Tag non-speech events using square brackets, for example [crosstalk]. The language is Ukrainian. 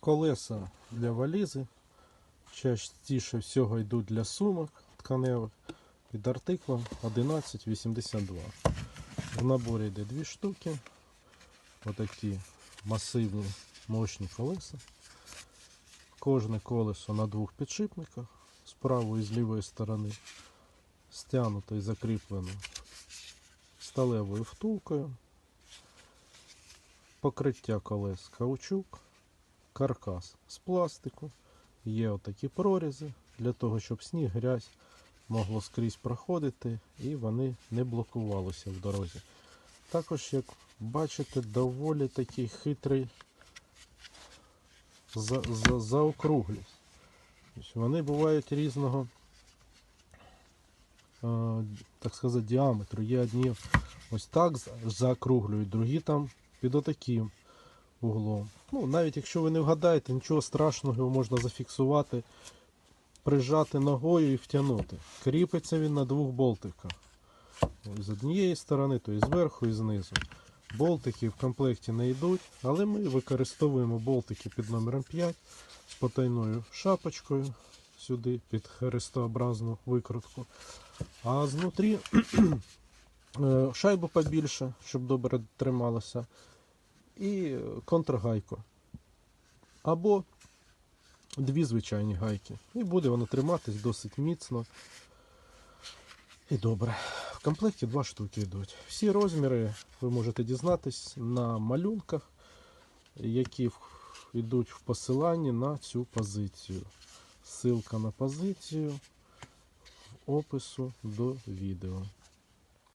Колеса для валізи. Частіше всього йдуть для сумок тканевих під артиклом 1182. В наборі йде дві штуки. Отакі масивні мощні колеса. Кожне колесо на двох підшипниках з правої і з лівої сторони. Стягнуто і закріплено сталевою втулкою. Покриття колес каучук, каркас з пластику. Є отакі прорізи для того, щоб сніг, грязь могло скрізь проходити і вони не блокувалися в дорозі. Також, як бачите, доволі такий хитрий за, за, заокруглість. Вони бувають різного, е, так сказати, діаметру. Є одні ось так заокруглюють, другі там під отаким углом. Ну, навіть якщо ви не вгадаєте, нічого страшного, його можна зафіксувати, прижати ногою і втягнути. Кріпиться він на двох болтиках. З однієї сторони, то і зверху, і знизу. Болтики в комплекті не йдуть, але ми використовуємо болтики під номером 5 з потайною шапочкою сюди під хрестообразну викрутку. А знутрі [clears throat] е, шайбу побільше, щоб добре трималося, і контргайку. Або дві звичайні гайки. І буде воно триматись досить міцно і добре. В комплекті два штуки йдуть. Всі розміри ви можете дізнатись на малюнках, які йдуть в посиланні на цю позицію. Ссылка на позицію в опису до відео.